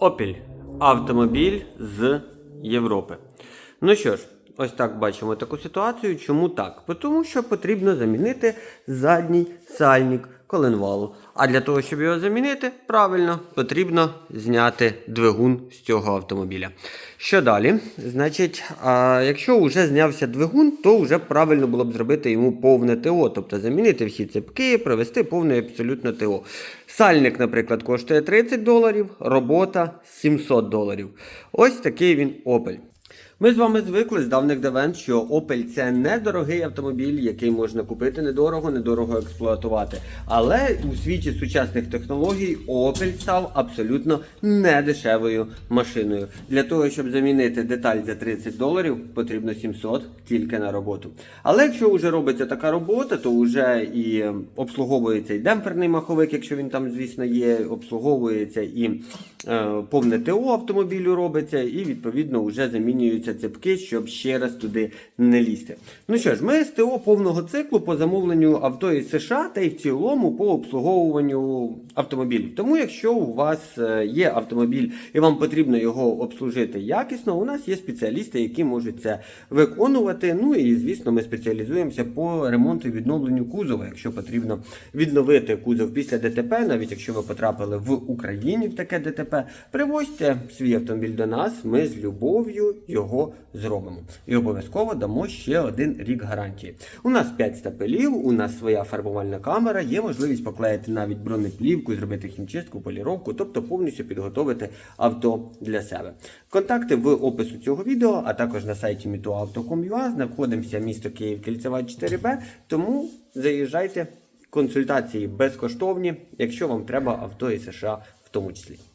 Opel. Автомобіль з Європи. Ну що ж, ось так бачимо таку ситуацію. Чому так? Тому що потрібно замінити задній сальник коленвалу. А для того, щоб його замінити, правильно потрібно зняти двигун з цього автомобіля. Що далі? Значить, якщо вже знявся двигун, то вже правильно було б зробити йому повне ТО, тобто замінити всі цепки, провести повне абсолютно ТО. Сальник, наприклад, коштує 30 доларів, робота 700 доларів. Ось такий він Opel. Ми з вами звикли з давних давен, що Opel це недорогий автомобіль, який можна купити недорого, недорого експлуатувати. Але у світі сучасних технологій Opel став абсолютно недешевою машиною. Для того, щоб замінити деталь за 30 доларів, потрібно 700 тільки на роботу. Але якщо вже робиться така робота, то вже і обслуговується і демпферний маховик, якщо він там, звісно, є, обслуговується і е, повне ТО автомобілю робиться, і відповідно вже замінюються цепки, щоб ще раз туди не лізти. Ну що ж, ми з ТО повного циклу по замовленню авто із США та й в цілому по обслуговуванню автомобілів. Тому, якщо у вас е, є автомобіль і вам потрібно його обслужити якісно, у нас є спеціалісти, які можуть це виконувати. Ну і звісно, ми спеціалізуємося по ремонту і відновленню кузова, якщо потрібно відновити кузов після ДТП, навіть якщо ви потрапили в Україні в таке ДТП, привозьте свій автомобіль до нас. Ми з любов'ю його зробимо. І обов'язково дамо ще один рік гарантії. У нас 5 стапелів, у нас своя фарбувальна камера, є можливість поклеїти навіть бронеплівку, зробити хімчистку, поліровку, тобто повністю підготовити авто для себе. Контакти в опису цього відео, а також на сайті mituauto.com.ua знаходимося місто Київ, Кільцева 4Б. Тому заїжджайте. Консультації безкоштовні, якщо вам треба авто із США в тому числі.